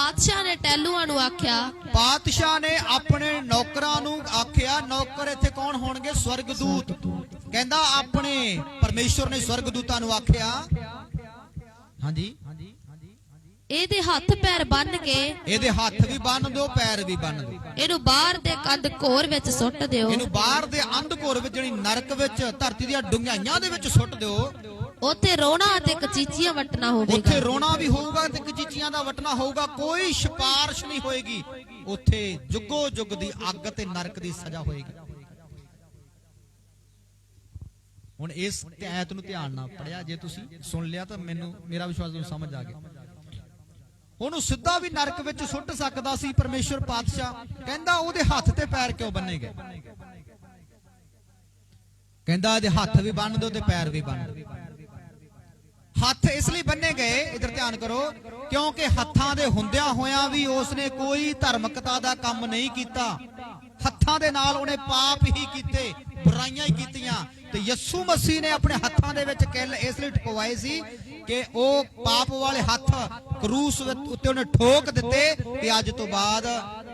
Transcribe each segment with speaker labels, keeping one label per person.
Speaker 1: ਪਾਤਸ਼ਾਹ ਨੇ ਟੈਲੂਆਂ ਨੂੰ ਆਖਿਆ
Speaker 2: ਪਾਤਸ਼ਾਹ ਨੇ ਆਪਣੇ ਨੌਕਰਾਂ ਨੂੰ ਆਖਿਆ ਨੌਕਰ ਇੱਥੇ ਕੌਣ ਹੋਣਗੇ? ਸਵਰਗਦੂਤ। ਕਹਿੰਦਾ ਆਪਣੇ ਪਰਮੇਸ਼ਵਰ ਨੇ ਸਵਰਗਦੂਤਾਂ ਨੂੰ ਆਖਿਆ। ਹਾਂਜੀ?
Speaker 1: ਇਹਦੇ ਹੱਥ ਪੈਰ ਬੰਨ ਕੇ
Speaker 2: ਇਹਦੇ ਹੱਥ ਵੀ ਬੰਨ ਦਿਓ ਪੈਰ ਵੀ ਬੰਨ ਦਿਓ।
Speaker 1: ਇਹਨੂੰ ਬਾਹਰ ਦੇ ਕੰਧ ਘੋਰ ਵਿੱਚ ਸੁੱਟ ਦਿਓ।
Speaker 2: ਇਹਨੂੰ ਬਾਹਰ ਦੇ ਅੰਧਕੋਰ ਵਿੱਚ ਜਿਹੜੀ ਨਰਕ ਵਿੱਚ ਧਰਤੀ ਦੀਆਂ ਡੁੰਘਾਈਆਂ ਦੇ ਵਿੱਚ ਸੁੱਟ ਦਿਓ।
Speaker 1: ਉੱਥੇ ਰੋਣਾ ਅਤੇ ਕਚੀਚੀਆਂ ਵਟਣਾ ਹੋਵੇਗਾ।
Speaker 2: ਉੱਥੇ ਰੋਣਾ ਵੀ ਹੋਊਗਾ ਤੇ ਕਚੀਚੀਆਂ ਦਾ ਵਟਣਾ ਹੋਊਗਾ, ਕੋਈ ਸਿਫਾਰਿਸ਼ ਨਹੀਂ ਹੋਏਗੀ। ਉੱਥੇ ਜੁਗੋ ਜੁਗ ਦੀ ਅੱਗ ਤੇ ਨਰਕ ਦੀ ਸਜ਼ਾ ਹੋਏਗੀ। ਹੁਣ ਇਸ ਐਤ ਨੂੰ ਧਿਆਨ ਨਾਲ ਪੜਿਆ ਜੇ ਤੁਸੀਂ ਸੁਣ ਲਿਆ ਤਾਂ ਮੈਨੂੰ, ਮੇਰਾ ਵਿਸ਼ਵਾਸ ਤੁਹਾਨੂੰ ਸਮਝ ਆ ਗਿਆ। ਉਹਨੂੰ ਸਿੱਧਾ ਵੀ ਨਰਕ ਵਿੱਚ ਸੁੱਟ ਸਕਦਾ ਸੀ ਪਰਮੇਸ਼ਵਰ ਪਾਤਸ਼ਾਹ, ਕਹਿੰਦਾ ਉਹਦੇ ਹੱਥ ਤੇ ਪੈਰ ਕਿਉਂ ਬੰਨੇ ਗਏ? ਕਹਿੰਦਾ ਇਹਦੇ ਹੱਥ ਵੀ ਬੰਨ ਦਿਓ ਤੇ ਪੈਰ ਵੀ ਬੰਨ ਦਿਓ। ਹੱਥ ਇਸ ਲਈ ਬੰਨੇ ਗਏ, ਇਧਰ ਧਿਆਨ ਕਰੋ, ਕਿਉਂਕਿ ਹੱਥਾਂ ਦੇ ਹੁੰਦਿਆਂ ਹੋਇਆਂ ਵੀ ਉਸਨੇ ਕੋਈ ਧਰਮਕਤਾ ਦਾ ਕੰਮ ਨਹੀਂ ਕੀਤਾ। ਹੱਥਾਂ ਦੇ ਨਾਲ ਉਹਨੇ ਪਾਪ ਹੀ ਕੀਤੇ, ਬੁਰਾਈਆਂ ਹੀ ਕੀਤੀਆਂ। ਤੇ ਯਿਸੂ ਮਸੀਹ ਨੇ ਆਪਣੇ ਹੱਥਾਂ ਦੇ ਵਿੱਚ ਕਿੱਲ ਇਸ ਲਈ ਠਕਵਾਏ ਸੀ ਕਿ ਉਹ ਪਾਪ ਵਾਲੇ ਹੱਥ ਕਰੂਸ ਉੱਤੇ ਉਹਨੇ ਠੋਕ ਦਿੱਤੇ ਕਿ ਅੱਜ ਤੋਂ ਬਾਅਦ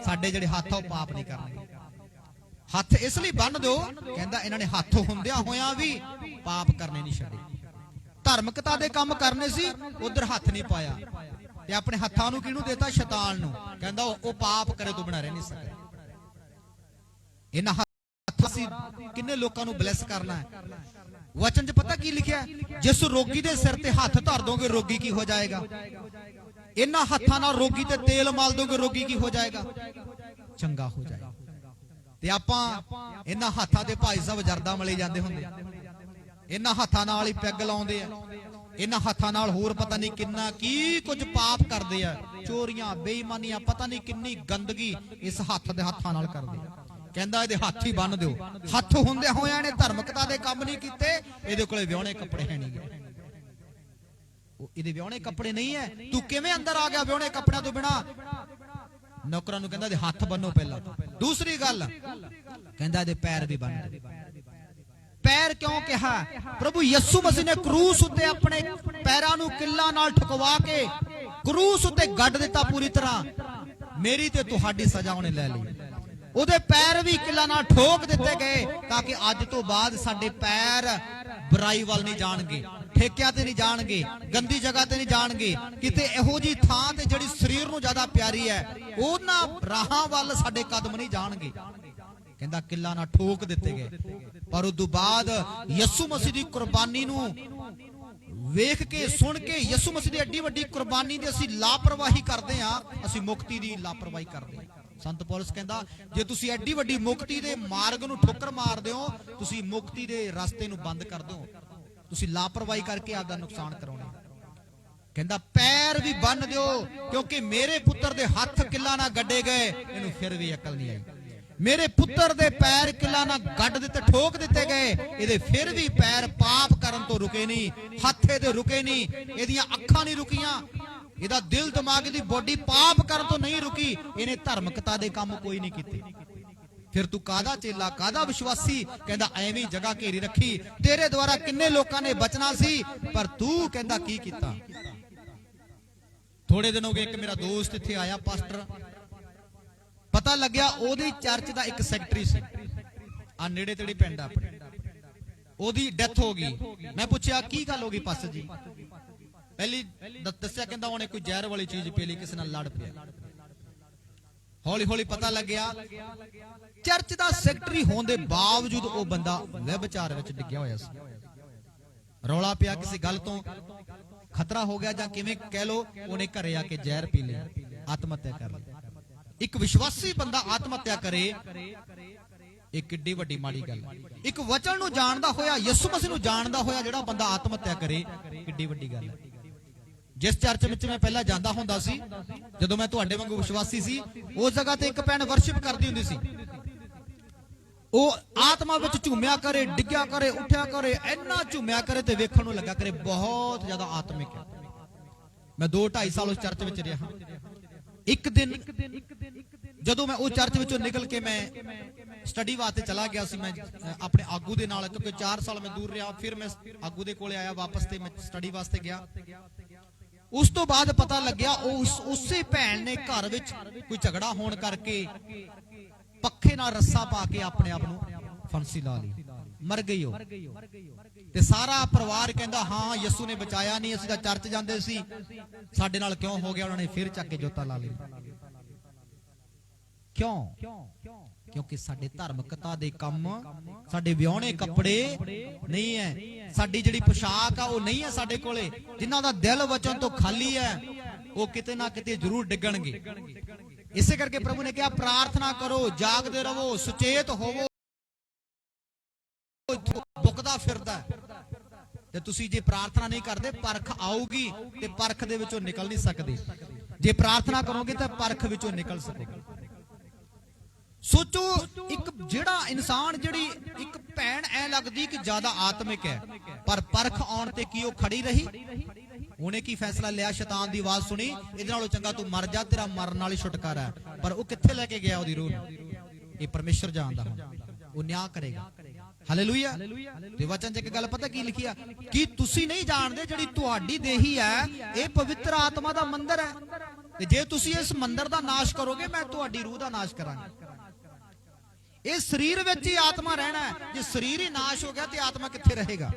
Speaker 2: ਸਾਡੇ ਜਿਹੜੇ ਹੱਥ ਆ, ਉਹ ਪਾਪ ਨਹੀਂ ਕਰਨਗੇ। ਹੱਥ ਇਸ ਲਈ ਬੰਨ ਦਿਓ, ਕਹਿੰਦਾ ਇਹਨਾਂ ਨੇ ਹੱਥ ਹੁੰਦਿਆਂ ਹੋਇਆਂ ਵੀ ਪਾਪ ਕਰਨੇ ਨਹੀਂ ਛੱਡੇ। ਧਾਰਮਿਕਤਾ ਦੇ ਕੰਮ ਕਰਨੇ ਸੀ, ਉਧਰ ਹੱਥ ਨਹੀਂ ਪਾਇਆ। ਤੇ ਆਪਣੇ ਹੱਥਾਂ ਨੂੰ ਕਿਹਨੂੰ ਦੇਤਾ? ਸ਼ੈਤਾਨ ਨੂੰ। ਕਹਿੰਦਾ ਉਹ ਪਾਪ ਕਰੇ ਤੋਂ ਬਿਨਾਂ ਰਹਿ ਨਹੀਂ ਸਕਦਾ ਇਹਨਾਂ ਹੱਥਾਂ ਸੀ ਕਿੰਨੇ ਲੋਕਾਂ ਨੂੰ ਬਲੈਸ ਕਰਨਾ ਹੈ। ਵਚਨ 'ਚ ਪਤਾ ਕੀ ਲਿਖਿਆ ਜਿਸ ਰੋਗੀ ਦੇ ਸਿਰ ਤੇ ਹੱਥ ਧਰ ਦੋਗੇ, ਰੋਗੀ ਕੀ ਹੋ ਜਾਏਗਾ? ਇਹਨਾਂ ਹੱਥਾਂ ਨਾਲ ਰੋਗੀ ਤੇ ਤੇਲ ਮਾਲ ਦੋਗੇ, ਰੋਗੀ ਕੀ ਹੋ ਜਾਏਗਾ? ਚੰਗਾ ਹੋ ਜਾਏਗਾ। ਤੇ ਆਪਾਂ ਇਹਨਾਂ ਹੱਥਾਂ ਦੇ ਭਾਈ ਸਾਹਿਬ ਜਰਦਾ ਮਲੇ ਜਾਂਦੇ ਹੁੰਦੇ। ਇਹਨਾਂ ਹੱਥਾਂ ਨਾਲ ਹੀ ਪੈਗ ਲਾਉਂਦੇ ਆ। ਇਹਨਾਂ ਹੱਥਾਂ ਨਾਲ ਹੋਰ ਪਤਾ ਨਹੀਂ ਕਿੰਨਾ ਕੀ ਕੁਝ ਪਾਪ ਕਰਦੇ ਆ। ਚੋਰੀਆਂ, ਬੇਈਮਾਨੀਆਂ, ਪਤਾ ਨਹੀਂ ਕਿੰਨੀ ਗੰਦਗੀ ਇਸ ਹੱਥ ਦੇ ਹੱਥਾਂ ਨਾਲ ਕਰਦੇ ਆ। ਕਹਿੰਦਾ ਇਹਦੇ ਹੱਥ ਹੀ ਬੰਨ ਦਿਓ। ਹੱਥ ਹੁੰਦਿਆਂ ਹੋਇਆਂ ਨੇ ਧਰਮਕਤਾ ਦੇ ਕੰਮ ਨਹੀਂ ਕੀਤੇ। ਇਹਦੇ ਕੋਲੇ ਵਿਆਹਣੇ ਕੱਪੜੇ ਹੈ ਨਹੀਂ। ਉਹ ਇਹਦੇ ਵਿਆਹਣੇ ਕੱਪੜੇ ਨਹੀਂ ਹੈ ਤੂੰ ਕਿਵੇਂ ਅੰਦਰ ਆ ਗਿਆ ਵਿਆਹਣੇ ਕੱਪੜਿਆਂ ਤੋਂ ਬਿਨਾ? ਨੌਕਰਾਂ ਨੂੰ ਕਹਿੰਦਾ ਇਹਦੇ ਹੱਥ ਬੰਨੋ ਪਹਿਲਾਂ ਦੂਸਰੀ ਗੱਲ, ਕਹਿੰਦਾ ਇਹਦੇ ਪੈਰ ਵੀ ਬੰਨ ਦਿਓ। ਪੈਰ ਕਿਉਂ ਕਿਹਾ? ਪ੍ਰਭੂ ਯਿਸੂ ਮਸੀਹ ਨੇ ਕਰੂਸ ਉੱਤੇ ਆਪਣੇ ਪੈਰਾਂ ਨੂੰ ਕਿੱਲਾਂ ਨਾਲ ਠੁਕਵਾ ਕੇ ਕਰੂਸ ਉੱਤੇ ਗੱਡ ਦਿੱਤਾ ਪੂਰੀ ਤਰ੍ਹਾਂ। ਮੇਰੀ ਤੇ ਤੁਹਾਡੀ ਸਜ਼ਾ ਉਹਨੇ ਲੈ ਲਈ। ਉਹਦੇ ਪੈਰ ਵੀ ਕਿੱਲਾਂ ਨਾਲ ਠੋਕ ਦਿੱਤੇ ਗਏ ਤਾਂ ਕਿ ਅੱਜ ਤੋਂ ਬਾਅਦ ਸਾਡੇ ਪੈਰ ਬੁਰਾਈ ਵੱਲ ਨਹੀਂ ਜਾਣਗੇ, ਠੇਕਿਆਂ ਤੇ ਨਹੀਂ ਜਾਣਗੇ, ਗੰਦੀ ਜਗ੍ਹਾ ਤੇ ਨਹੀਂ ਜਾਣਗੇ। ਕਿਤੇ ਇਹੋ ਜੀ ਥਾਂ ਤੇ ਜਿਹੜੀ ਸਰੀਰ ਨੂੰ ਜ਼ਿਆਦਾ ਪਿਆਰੀ ਹੈ, ਉਹਨਾਂ ਰਾਹਾਂ ਵੱਲ ਸਾਡੇ ਕਦਮ ਨਹੀਂ ਜਾਣਗੇ। ਕਹਿੰਦਾ ਕਿੱਲਾ ਨਾਲ ਠੋਕ ਦਿੱਤੇ ਗਏ। ਪਰ ਉਦੋਂ ਬਾਅਦ ਯਿਸੂ ਮਸੀਹ ਦੀ ਕੁਰਬਾਨੀ ਨੂੰ ਵੇਖ ਕੇ, ਸੁਣ ਕੇ ਯਿਸੂ ਮਸੀਹ ਦੀ ਐਡੀ ਵੱਡੀ ਕੁਰਬਾਨੀ ਦੀ ਅਸੀਂ ਲਾਪਰਵਾਹੀ ਕਰਦੇ ਆ ਅਸੀਂ ਮੁਕਤੀ ਦੀ ਲਾਪਰਵਾਹੀ ਕਰਦੇ ਹਾਂ। ਸੰਤ ਪੌਲਸ ਕਹਿੰਦਾ, ਜੇ ਤੁਸੀਂ ਐਡੀ ਵੱਡੀ ਮੁਕਤੀ ਦੇ ਮਾਰਗ ਨੂੰ ਠੋਕਰ ਮਾਰਦੇ ਹੋ, ਤੁਸੀਂ ਮੁਕਤੀ ਦੇ ਰਸਤੇ ਨੂੰ ਬੰਦ ਕਰ ਦਿਓ। ਤੁਸੀਂ ਲਾਪਰਵਾਹੀ ਕਰਕੇ ਆਪਦਾ ਨੁਕਸਾਨ ਕਰਾਉਣੇ ਕਹਿੰਦਾ, ਪੈਰ ਵੀ ਬੰਨ ਦਿਓ, ਕਿਉਂਕਿ ਮੇਰੇ ਪੁੱਤਰ ਦੇ ਹੱਥ ਕਿੱਲਾ ਨਾਲ ਗੱਡੇ ਗਏ, ਇਹਨੂੰ ਫਿਰ ਵੀ ਅਕਲ ਨਹੀਂ ਆਈ। ਮੇਰੇ ਪੁੱਤਰ ਦੇ ਪੈਰ ਕਿੱਲਾ ਨਾਲ ਗੱਡ ਦਿੱਤੇ, ਠੋਕ ਦਿੱਤੇ ਗਏ। ਇਹਦੇ ਫਿਰ ਵੀ ਪੈਰ ਪਾਪ ਕਰਨ ਤੋਂ ਰੁਕੇ ਨਹੀਂ, ਹੱਥ ਇਹਦੇ ਰੁਕੇ ਨਹੀਂ, ਇਹਦੀਆਂ ਅੱਖਾਂ ਨਹੀਂ ਰੁਕੀਆਂ। ਇਹਦਾ ਦਿਲ ਦਿਮਾਗ ਦੀ ਬੋਡੀ ਪਾਪ ਕਰਨ ਤੋਂ ਨਹੀਂ ਰੁਕੀ, ਇਹਨੇ ਧਰਮਕਤਾ ਦੇ ਕੰਮ ਕੋਈ ਨਹੀਂ ਕੀਤੇ। ਫਿਰ ਤੂੰ ਕਾਦਾ ਚੇਲਾ ਕਾਦਾ ਵਿਸ਼ਵਾਸੀ? ਕਹਿੰਦਾ, ਐਵੇਂ ਜਗ੍ਹਾ ਘੇਰੀ ਰੱਖੀ। ਤੇਰੇ ਦੁਆਰਾ ਕਿੰਨੇ ਲੋਕਾਂ ਨੇ ਬਚਣਾ ਸੀ, ਪਰ ਤੂੰ ਕਹਿੰਦਾ, ਕੀ ਕੀਤਾ? ਥੋੜੇ ਦਿਨ ਹੋ ਗਏ, ਇੱਕ ਮੇਰਾ ਦੋਸਤ ਇੱਥੇ ਆਇਆ, ਪਾਸਟਰ। ਪਤਾ ਲੱਗਿਆ ਉਹਦੀ ਚਰਚ ਦਾ ਇੱਕ ਸੈਕਟਰੀ ਸੀ। ਆ ਨੇੜੇ ਤੇੜੇ ਪਿੰਡ ਆਪਣੇ। ਉਹਦੀ ਡੈਥ ਹੋ ਗਈ। ਮੈਂ ਪੁੱਛਿਆ, ਕੀ ਗੱਲ ਹੋ ਗਈ ਪਾਸਟਰ ਜੀ? ਪਹਿਲੀ ਦੱਸਿਆ ਕਹਿੰਦਾ ਉਹਨੇ ਕੋਈ ਜ਼ਹਿਰ ਵਾਲੀ ਚੀਜ਼ ਪੀ ਲਈ, ਕਿਸੇ ਨਾਲ ਲੜ ਪਿਆ। ਹੌਲੀ ਹੌਲੀ ਪਤਾ ਲੱਗਿਆ, ਚਰਚ ਦਾ ਸੈਕਟਰੀ ਹੋਣ ਦੇ ਬਾਵਜੂਦ ਉਹ ਬੰਦਾ ਵਿਭਚਾਰ ਵਿੱਚ ਡਿੱਗਿਆ ਹੋਇਆ ਸੀ। ਰੌਲਾ ਪਿਆ ਕਿਸੇ ਗੱਲ ਤੋਂ। ਖਤਰਾ ਹੋ ਗਿਆ ਜਾਂ ਕਿਵੇਂ ਕਹਿ ਲੋ ਉਹਨੇ ਘਰੇ ਆ ਕੇ ਜ਼ਹਿਰ ਪੀ ਲਿਆ ਆਤਮ ਹੱਤਿਆ ਕਰ ਲਈ। ਇੱਕ ਵਿਸ਼ਵਾਸੀ ਬੰਦਾ ਆਤਮ ਹੱਤਿਆ ਕਰੇ, ਇਹ ਕਿੱਡੀ ਵੱਡੀ ਮਾੜੀ ਗੱਲ ਇੱਕ ਵਚਨ ਨੂੰ ਜਾਣਦਾ ਹੋਇਆ, ਯਿਸੂ ਮਸੀਹ ਨੂੰ ਜਾਣਦਾ ਹੋਇਆ ਜਿਹੜਾ ਬੰਦਾ ਆਤਮ ਹੱਤਿਆ ਕਰੇ, ਕਿੱਡੀ ਵੱਡੀ ਗੱਲ ਹੈ। ਜਿਸ ਚਰਚ ਵਿੱਚ ਮੈਂ ਪਹਿਲਾਂ ਜਾਂਦਾ ਹੁੰਦਾ ਸੀ, ਜਦੋਂ ਮੈਂ ਤੁਹਾਡੇ ਵਾਂਗੂ ਵਿਸ਼ਵਾਸੀ ਸੀ, ਉਸ ਜਗ੍ਹਾ ਤੇ ਇੱਕ ਭੈਣ ਵਰਸ਼ਿਪ ਕਰਦੀ ਹੁੰਦੀ ਸੀ। ਉਹ ਆਤਮਾ ਵਿੱਚ ਝੂਮਿਆ ਕਰੇ, ਡਿੱਗਿਆ ਕਰੇ, ਉੱਠਿਆ ਕਰੇ, ਇੰਨਾ ਝੂਮਿਆ ਕਰੇ ਤੇ ਵੇਖਣ ਨੂੰ ਲੱਗਾ ਕਰੇ, ਬਹੁਤ ਜ਼ਿਆਦਾ ਆਤਮਿਕ ਹੈ। ਮੈਂ 2 2.5 ਸਾਲ ਉਸ ਚਰਚ ਵਿੱਚ ਰਿਹਾ। ਇੱਕ ਦਿਨ, ਜਦੋਂ ਮੈਂ ਉਹ ਚਰਚ ਵਿੱਚੋਂ ਨਿਕਲ ਕੇ ਮੈਂ ਸਟੱਡੀ ਵਾਸਤੇ ਚਲਾ ਗਿਆ ਸੀ, ਮੈਂ ਆਪਣੇ ਆਗੂ ਦੇ ਨਾਲ, ਕਿਉਂਕਿ 4 ਸਾਲ ਮੈਂ ਦੂਰ ਰਿਹਾ, ਫਿਰ ਮੈਂ ਆਗੂ ਦੇ ਕੋਲੇ ਆਇਆ, ਵਾਪਸ ਤੇ ਮੈਂ ਸਟੱਡੀ ਵਾਸਤੇ ਗਿਆ। ਉਸ ਤੋਂ ਬਾਅਦ ਪਤਾ ਲੱਗਿਆ, ਉਹ ਉਸ, ਉਸੇ ਭੈਣ ਨੇ ਘਰ ਵਿੱਚ ਕੋਈ ਝਗੜਾ ਹੋਣ ਕਰਕੇ ਪੱਖੇ ਨਾਲ ਰੱਸਾ ਪਾ ਕੇ ਆਪਣੇ ਆਪ ਨੂੰ ਫਾਂਸੀ ਲਾ ਲਈ। ਮਰ ਗਈ ਉਹ ਤੇ ਸਾਰਾ ਪਰਿਵਾਰ ਕਹਿੰਦਾ ਹਾਂ ਯਿਸੂ ਨੇ ਬਚਾਇਆ ਨਹੀਂ ਅਸੀਂ ਤਾਂ ਚਰਚ ਜਾਂਦੇ ਸੀ। ਸਾਡੇ ਨਾਲ ਕਿਉਂ ਹੋ ਗਿਆ? ਉਹਨਾਂ ਨੇ ਫਿਰ ਚੱਕ ਕੇ ਜੋਤਾ ਲਾ ਲਈ ਕਿਉਂ? ਕਿਉਂਕਿ ਸਾਡੇ ਧਾਰਮਿਕਤਾ ਦੇ ਕੰਮ ਸਾਡੇ ਵਿਆਹਣੇ ਕੱਪੜੇ ਨਹੀਂ ਹੈ ਸਾਡੀ ਜਿਹੜੀ ਪੋਸ਼ਾਕ ਆ ਉਹ ਨਹੀਂ ਹੈ ਸਾਡੇ ਕੋਲੇ। ਜਿਨ੍ਹਾਂ ਦਾ ਦਿਲ ਵਚਨ ਤੋਂ ਖਾਲੀ ਹੈ ਉਹ ਕਿਤੇ ਨਾ ਕਿਤੇ ਜ਼ਰੂਰ ਡਿੱਗਣਗੇ। ਇਸੇ ਕਰਕੇ ਪ੍ਰਭੂ ਨੇ ਕਿਹਾ ਪ੍ਰਾਰਥਨਾ ਕਰੋ ਜਾਗਦੇ ਰਹੋ ਸੁਚੇਤ ਹੋਵੋ। ਤੇ ਤੁਸੀਂ ਜੇ ਪ੍ਰਾਰਥਨਾ ਨਹੀਂ ਕਰਦੇ, ਪਰਖ ਆਊਗੀ ਤੇ ਪਰਖ ਦੇ ਵਿੱਚੋਂ ਨਿਕਲ ਨਹੀਂ ਸਕਦੇ। ਜੇ ਪ੍ਰਾਰਥਨਾ ਕਰੋਗੇ ਤਾਂ ਪਰਖ ਵਿੱਚੋਂ ਨਿਕਲ ਸਕੋਗੇ। ਸੋਚੋ, ਇੱਕ ਜਿਹੜਾ ਇਨਸਾਨ ਜਿਹੜੀ ਇੱਕ ਭੈਣ ਐ ਲੱਗਦੀ ਕਿ ਜ਼ਿਆਦਾ ਆਤਮਿਕ ਹੈ, ਪਰ ਪਰਖ ਆਉਣ ਤੇ ਕੀ ਉਹ ਖੜੀ ਰਹੀ? ਉਹਨੇ ਕੀ ਫੈਸਲਾ ਲਿਆ? ਸ਼ੈਤਾਨ ਦੀ ਆਵਾਜ਼ ਸੁਣੀ, ਇਹਦੇ ਨਾਲੋਂ ਚੰਗਾ ਤੂੰ ਮਰ ਜਾ, ਤੇਰਾ ਮਰਨ ਨਾਲ ਹੀ ਛੁਟਕਾਰਾ ਹੈ। ਪਰ ਉਹ ਕਿੱਥੇ ਲੈ ਕੇ ਗਿਆ ਉਹਦੀ ਰੂਹ ਨੂੰ? ਇਹ ਪਰਮੇਸ਼ਰ ਜਾਣਦਾ ਹੁਣ। ਉਹ ਨਿਆਂ ਕਰੇਗਾ। ਹਾਲੇਲੂਇਆ ਤੇ ਵਚਨ 'ਚ ਇੱਕ ਗੱਲ ਪਤਾ ਕੀ ਲਿਖਿਆ ਕਿ ਤੁਸੀਂ ਨਹੀਂ ਜਾਣਦੇ ਜਿਹੜੀ ਤੁਹਾਡੀ ਦੇਹੀ ਹੈ ਇਹ ਪਵਿੱਤਰ ਆਤਮਾ ਦਾ ਮੰਦਿਰ ਹੈ। ਤੇ ਜੇ ਤੁਸੀਂ ਇਸ ਮੰਦਿਰ ਦਾ ਨਾਸ਼ ਕਰੋਗੇ ਮੈਂ ਤੁਹਾਡੀ ਰੂਹ ਦਾ ਨਾਸ਼ ਕਰਾਂਗਾ। ਇਹ ਸਰੀਰ ਵਿੱਚ ਹੀ ਆਤਮਾ ਰਹਿਣਾ ਹੈ। ਜੇ ਸਰੀਰ ਹੀ ਨਾਸ਼ ਹੋ ਗਿਆ ਤੇ ਆਤਮਾ ਕਿੱਥੇ ਰਹੇਗਾ?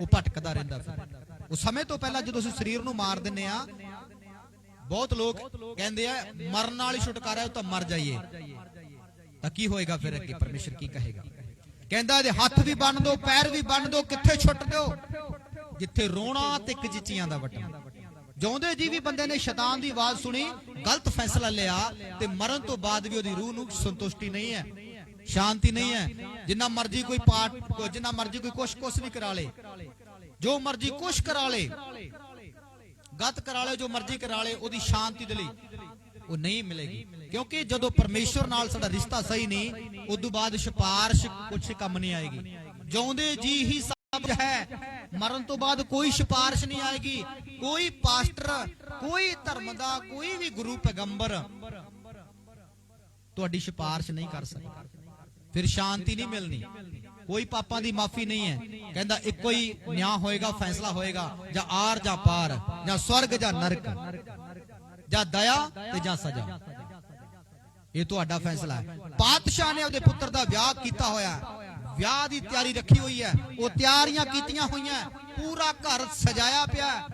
Speaker 2: ਉਹ ਭਟਕਦਾ ਰਹਿੰਦਾ ਫਿਰ ਉਹ ਸਮੇਂ ਤੋਂ ਪਹਿਲਾਂ ਜਦੋਂ ਅਸੀਂ ਸਰੀਰ ਨੂੰ ਮਾਰ ਦਿੰਨੇ ਆ ਬਹੁਤ ਲੋਕ ਕਹਿੰਦੇ ਆ ਮਰਨ ਨਾਲ ਹੀ ਛੁਟਕਾਰਾ ਉਹ ਤਾਂ ਮਰ ਜਾਈਏ। ਤਾਂ ਕੀ ਹੋਏਗਾ ਫਿਰ ਅੱਗੇ? ਪਰਮੇਸ਼ਰ ਕੀ ਕਹੇਗਾ? ਕਹਿੰਦਾ ਇਹਦੇ ਹੱਥ ਵੀ ਬੰਨ ਦਿਓ ਪੈਰ ਵੀ ਬੰਨ ਦਿਓ ਕਿੱਥੇ ਛੁੱਟ ਦਿਓ? ਜਿੱਥੇ ਰੋਣਾ ਤੇ ਕਜਿੱਚੀਆਂ ਦਾ ਵਟਣਾ ਜਿਉਂਦੇ ਜੀ ਵੀ ਬੰਦੇ ਨੇ ਸ਼ੈਤਾਨ ਦੀ ਆਵਾਜ਼ ਸੁਣੀ ਗਲਤ ਫੈਸਲਾ ਲਿਆ ਤੇ ਮਰਨ ਤੋਂ ਬਾਅਦ ਵੀ ਉਹਦੀ ਰੂਹ ਨੂੰ ਸੰਤੁਸ਼ਟੀ ਨਹੀਂ ਹੈ ਸ਼ਾਂਤੀ ਨਹੀਂ ਹੈ। ਜਿੰਨਾ ਮਰਜ਼ੀ ਕੋਈ ਪਾਠ ਜਿੰਨਾ ਮਰਜ਼ੀ ਕੋਈ ਕੁਛ ਕੁਛ ਵੀ ਕਰਾ ਲੇ। ਜੋ ਮਰਜ਼ੀ ਕੁਛ ਕਰਾ ਲੇ ਗਤ ਕਰਾ ਲੇ ਜੋ ਮਰਜ਼ੀ ਕਰਾ ਲੇ ਉਹਦੀ ਸ਼ਾਂਤੀ ਦੇ ਲਈ। ਉਹ ਨਹੀਂ ਮਿਲੇਗੀ। ਕਿਉਂਕਿ ਜਦੋਂ ਪਰਮੇਸ਼ਵਰ ਨਾਲ ਸਾਡਾ ਰਿਸ਼ਤਾ ਸਹੀ ਨਹੀਂ ਉਸ ਬਾਅਦ ਸਿਫਾਰਿਸ਼ ਕੁਛ ਕੰਮ ਨਹੀਂ ਆਏਗੀ। ਜਿਉਂਦੇ ਜੀ ਹੀ ਸਭ ਹੈ, ਮਰਨ ਤੋਂ ਬਾਅਦ ਕੋਈ ਸਿਫਾਰਿਸ਼ ਨਹੀਂ ਆਏਗੀ। ਕੋਈ ਪਾਸਟਰ, ਕੋਈ ਧਰਮ ਦਾ, ਕੋਈ ਵੀ ਗੁਰੂ ਪੈਗੰਬਰ ਤੁਹਾਡੀ ਸਿਫਾਰਿਸ਼ ਨਹੀਂ ਕਰ ਸਕਦਾ। ਫਿਰ ਸ਼ਾਂਤੀ ਨਹੀਂ ਮਿਲਣੀ। ਕੋਈ ਪਾਪਾਂ ਦੀ ਮਾਫੀ ਨਹੀਂ ਹੈ। ਕਹਿੰਦਾ ਇੱਕੋ ਹੀ ਨਿਆਂ ਹੋਏਗਾ, ਫੈਸਲਾ ਹੋਏਗਾ, ਜਾਂ ਆਰ ਜਾਂ ਪਾਰ, ਜਾਂ ਸਵਰਗ ਜਾਂ ਨਰਕ। ਜਾਂ ਦਇਆ ਤੇ ਜਾਂ ਸਜ਼ਾ। ਇਹ ਤੁਹਾਡਾ ਫੈਸਲਾ ਹੈ। ਪਾਤਸ਼ਾਹ ਨੇ ਉਹਦੇ ਪੁੱਤਰ ਦਾ ਵਿਆਹ ਕੀਤਾ ਹੋਇਆ ਵਿਆਹ ਦੀ ਤਿਆਰੀ ਰੱਖੀ ਹੋਈ ਹੈ। ਉਹ ਤਿਆਰੀਆਂ ਕੀਤੀਆਂ ਹੋਈਆਂ ਪੂਰਾ ਘਰ ਸਜਾਇਆ ਪਿਆ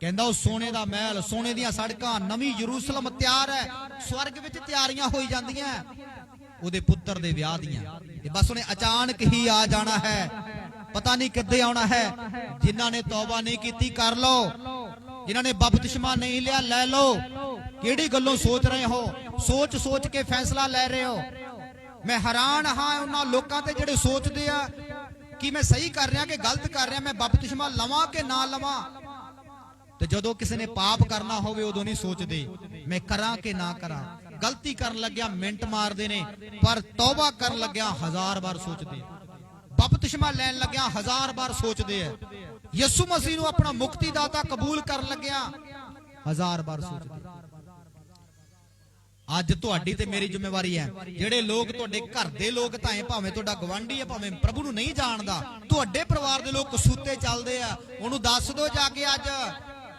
Speaker 2: ਕਹਿੰਦਾ ਉਹ ਸੋਨੇ ਦਾ ਮਹਿਲ, ਸੋਨੇ ਦੀਆਂ ਸੜਕਾਂ, ਨਵੀਂ ਯਰੂਸ਼ਲਮ ਤਿਆਰ ਹੈ। ਸਵਰਗ ਵਿੱਚ ਤਿਆਰੀਆਂ ਹੋਈ ਜਾਂਦੀਆਂ ਉਹਦੇ ਪੁੱਤਰ ਦੇ ਵਿਆਹ ਦੀਆਂ। ਤੇ ਬਸ ਉਹਨੇ ਅਚਾਨਕ ਹੀ ਆ ਜਾਣਾ ਹੈ। ਪਤਾ ਨਹੀਂ ਕਿੱਦੇ ਆਉਣਾ ਹੈ। ਜਿਨ੍ਹਾਂ ਨੇ ਤੌਬਾ ਨਹੀਂ ਕੀਤੀ, ਕਰ ਲਓ। ਜਿਨ੍ਹਾਂ ਨੇ ਬਪਤਿਸਮਾ ਨਹੀਂ ਲਿਆ, ਲੈ ਲਓ। ਕਿਹੜੀ ਗੱਲੋਂ ਸੋਚ ਰਹੇ ਹੋ? ਸੋਚ ਸੋਚ ਕੇ ਫੈਸਲਾ ਲੈ ਰਹੇ ਹੋ। ਮੈਂ ਹੈਰਾਨ ਹਾਂ ਉਹਨਾਂ ਲੋਕਾਂ ਤੇ ਜਿਹੜੇ ਸੋਚਦੇ ਆ ਕਿ ਮੈਂ ਸਹੀ ਕਰ ਰਿਹਾ ਕਿ ਗਲਤ ਕਰ ਰਿਹਾ, ਮੈਂ ਬਪਤਿਸਮਾ ਲਵਾਂ ਕਿ ਨਾ ਲਵਾਂ? ਤੇ ਜਦੋਂ ਕਿਸੇ ਨੇ ਪਾਪ ਕਰਨਾ ਹੋਵੇ, ਉਦੋਂ ਨਹੀਂ ਸੋਚਦੇ। ਮੈਂ ਕਰਾਂ ਕਿ ਨਾ ਕਰਾਂ? ਗਲਤੀ ਕਰਨ ਲੱਗਿਆ ਮਿੰਟ ਮਾਰਦੇ ਨੇ, ਪਰ ਤੌਬਾ ਕਰਨ ਲੱਗਿਆ ਹਜ਼ਾਰ ਵਾਰ ਸੋਚਦੇ ਬਪਤਿਸਮਾ ਲੈਣ ਲੱਗਿਆ ਹਜ਼ਾਰ ਵਾਰ ਸੋਚਦੇ ਆ। ਯਿਸੂ ਮਸੀਹ ਨੂੰ ਆਪਣਾ ਮੁਕਤੀ ਦਾਤਾ ਕਬੂਲ ਕਰਨ ਲੱਗਿਆ। ਹਜ਼ਾਰ ਵਾਰ ਸੋਚਦੇ ਅੱਜ ਤੁਹਾਡੀ ਤੇ ਮੇਰੀ ਜ਼ਿੰਮੇਵਾਰੀ ਹੈ। ਜਿਹੜੇ ਲੋਕ ਤੁਹਾਡੇ ਘਰ ਦੇ ਲੋਕ ਤਾਂ ਹੈ ਭਾਵੇਂ ਤੁਹਾਡਾ ਗਵਾਂਢੀ ਹੈ, ਭਾਵੇਂ ਪ੍ਰਭੂ ਨੂੰ ਨਹੀਂ ਜਾਣਦਾ, ਤੁਹਾਡੇ ਪਰਿਵਾਰ ਦੇ ਲੋਕ ਕਸੂਤੇ ਚੱਲਦੇ ਆ। ਉਹਨੂੰ ਦੱਸ ਦਿਓ ਜਾ ਕੇ ਅੱਜ।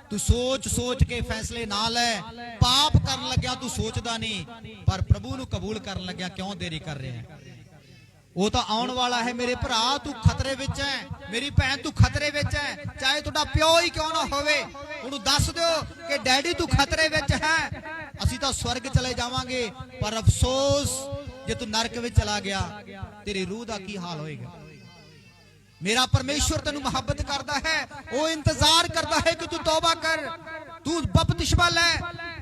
Speaker 2: ਤੂੰ ਸੋਚ ਸੋਚ ਕੇ ਫੈਸਲੇ ਨਾ ਲੈ। ਪਾਪ ਕਰਨ ਲੱਗਿਆ, ਤੂੰ ਸੋਚਦਾ ਨਹੀਂ। ਪਰ ਪ੍ਰਭੂ ਨੂੰ ਕਬੂਲ ਕਰਨ ਲੱਗਿਆ, ਕਿਉਂ ਦੇਰੀ ਕਰ ਰਿਹਾ ਹੈ? ਉਹ ਤਾਂ ਆਉਣ ਵਾਲਾ ਹੈ ਮੇਰੇ ਭਰਾ, ਤੂੰ ਖਤਰੇ ਵਿੱਚ ਹੈ ਮੇਰੀ ਭੈਣ, ਤੂੰ ਖਤਰੇ ਵਿੱਚ ਹੈ ਚਾਹੇ ਤੁਹਾਡਾ ਪਿਓ ਹੀ ਕਿਉਂ ਨਾ ਹੋਵੇ, ਉਹਨੂੰ ਦੱਸ ਦਿਓ ਕਿ ਡੈਡੀ ਤੂੰ ਖਤਰੇ ਵਿੱਚ ਹੈ। ਅਸੀਂ ਤਾਂ ਸਵਰਗ ਚਲੇ ਜਾਵਾਂਗੇ, ਪਰ ਅਫਸੋਸ, ਜੇ ਤੂੰ ਨਰਕ ਵਿੱਚ ਚਲਾ ਗਿਆ, ਤੇਰੀ ਰੂਹ ਦਾ ਕੀ ਹਾਲ ਹੋਏਗਾ? ਮੇਰਾ ਪਰਮੇਸ਼ਵਰ ਤੈਨੂੰ ਮੁਹੱਬਤ ਕਰਦਾ ਹੈ, ਉਹ ਇੰਤਜ਼ਾਰ ਕਰਦਾ ਹੈ ਕਿ ਤੂੰ ਤੌਬਾ ਕਰ, ਤੂੰ ਬਪਤਿਸਮਾ ਲੈ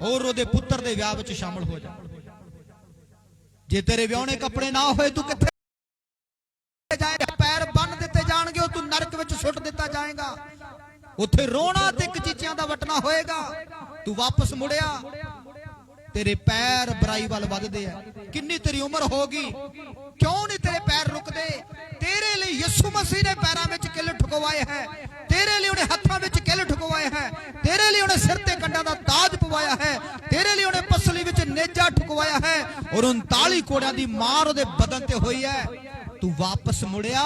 Speaker 2: ਔਰ ਉਹਦੇ ਪੁੱਤਰ ਦੇ ਵਿਆਹ ਵਿੱਚ ਸ਼ਾਮਲ ਹੋ ਜਾ। ਜੇ ਤੇਰੇ ਵਿਆਹਣੇ ਕੱਪੜੇ ਨਾ ਹੋਏ, ਤੂੰ ਕਿੱਥੇ ਜਾਣਗੇ ਵਿੱਚ ਸੁੱਟ ਦਿੱਤਾ ਜਾਏਗਾ। ਉੱਥੇ ਰੋਣਾ ਤੇ ਕਚੀਚਿਆਂ ਦਾ ਵਟਣਾ ਹੋਏਗਾ। ਤੂੰ ਵਾਪਸ ਮੁੜਿਆ। ਤੇਰੇ ਪੈਰ ਬੁਰਾਈ ਵੱਲ ਵੱਧਦੇ ਆ। ਕਿੰਨੀ ਤੇਰੀ ਉਮਰ ਹੋ ਗਈ? ਕਿਉਂ ਨਹੀਂ ਤੇਰੇ ਪੈਰ ਰੁਕਦੇ? ਤੇਰੇ ਲਈ ਯਿਸੂ ਮਸੀਹ ਨੇ ਪੈਰਾਂ ਵਿੱਚ ਕਿੱਲ ਠੁਕਵਾਏ ਹੈ। ਤੇਰੇ ਲਈ ਉਹਨੇ ਹੱਥਾਂ ਵਿੱਚ ਕਿੱਲ ਠੁਕਵਾਏ ਹੈ। ਤੇਰੇ ਲਈ ਉਹਨੇ ਸਿਰ ਤੇ ਕੰਡਾਂ ਦਾ ਤਾਜ ਪਵਾਇਆ ਹੈ। ਤੇਰੇ ਲਈ ਉਹਨੇ ਪਸਲੀ ਵਿੱਚ ਨੇਜਾ ਠੁਕਵਾਇਆ ਹੈ। ਔਰ 39 ਕੋੜਿਆਂ ਦੀ ਮਾਰ ਉਹਦੇ ਬਦਨ ਤੇ ਹੋਈ ਹੈ। ਤੂੰ ਵਾਪਸ ਮੁੜਿਆ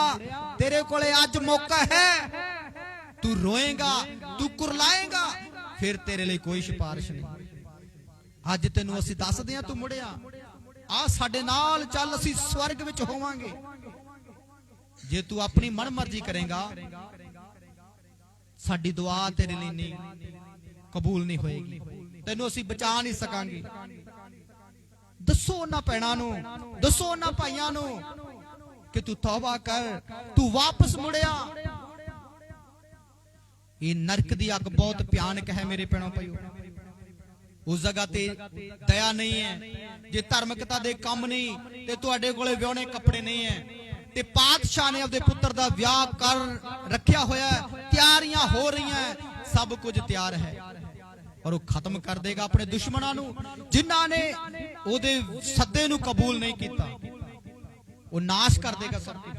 Speaker 2: ਤੇਰੇ ਕੋਲੇ ਅੱਜ ਮੌਕਾ ਹੈ ਤੂੰ ਰੋਏਗਾ ਤੂੰ ਕੁਰਲਾਏਗਾ ਫਿਰ ਤੇਰੇ ਲਈ ਕੋਈ ਸਿਫਾਰਿਸ਼ ਨਹੀਂ ਅੱਜ ਤੈਨੂੰ ਅਸੀਂ ਦੱਸਦੇ ਹਾਂ ਤੂੰ ਮੁੜਿਆ ਆ ਸਾਡੇ ਨਾਲ ਚੱਲ ਅਸੀਂ ਸਵਰਗ ਵਿੱਚ ਹੋਵਾਂਗੇ ਜੇ ਤੂੰ ਆਪਣੀ ਮਨਮਰਜ਼ੀ ਕਰੇਗਾ ਸਾਡੀ ਦੁਆ ਤੇਰੇ ਲਈ ਨਹੀਂ ਕਬੂਲ ਨਹੀਂ ਹੋਏਗੀ ਤੈਨੂੰ ਅਸੀਂ ਬਚਾ ਨਹੀਂ ਸਕਾਂਗੇ ਦੱਸੋ ਉਹਨਾਂ ਭੈਣਾਂ ਨੂੰ ਦੱਸੋ ਉਹਨਾਂ ਭਾਈਆਂ ਨੂੰ ਕਿ ਤੂੰ ਤੌਬਾ ਕਰ, ਤੂੰ ਵਾਪਸ ਮੁੜਿਆ। ਇਹ ਨਰਕ ਦੀ ਅੱਗ ਬਹੁਤ ਭਿਆਨਕ ਹੈ ਮੇਰੇ ਭੈਣੋ ਭਾਈਓ। ਉਸ ਜਗ੍ਹਾ ਤੇ ਦਇਆ ਨਹੀਂ ਹੈ, ਜੇ ਧਰਮਕਤਾ ਦੇ ਕੰਮ ਨਹੀਂ, ਤੇ ਤੁਹਾਡੇ ਕੋਲੇ ਵਿਆਹਣੇ ਕੱਪੜੇ ਨਹੀਂ ਹੈ। ਤੇ ਪਾਤਸ਼ਾਹ ਨੇ ਆਪਦੇ ਪੁੱਤਰ ਦਾ ਵਿਆਹ ਕਰ ਰੱਖਿਆ ਹੋਇਆ ਤਿਆਰੀਆਂ ਹੋ ਰਹੀਆਂ ਸਭ ਕੁਝ ਤਿਆਰ ਹੈ। ਔਰ ਉਹ ਖਤਮ ਕਰ ਦੇਗਾ ਆਪਣੇ ਦੁਸ਼ਮਣਾਂ ਨੂੰ, ਜਿਨ੍ਹਾਂ ਨੇ ਉਹਦੇ ਸੱਦੇ ਨੂੰ ਕਬੂਲ ਨਹੀਂ ਕੀਤਾ। ਉਹ ਨਾਸ਼ ਕਰ ਦੇਗਾ ਸਭ ਕੁਝ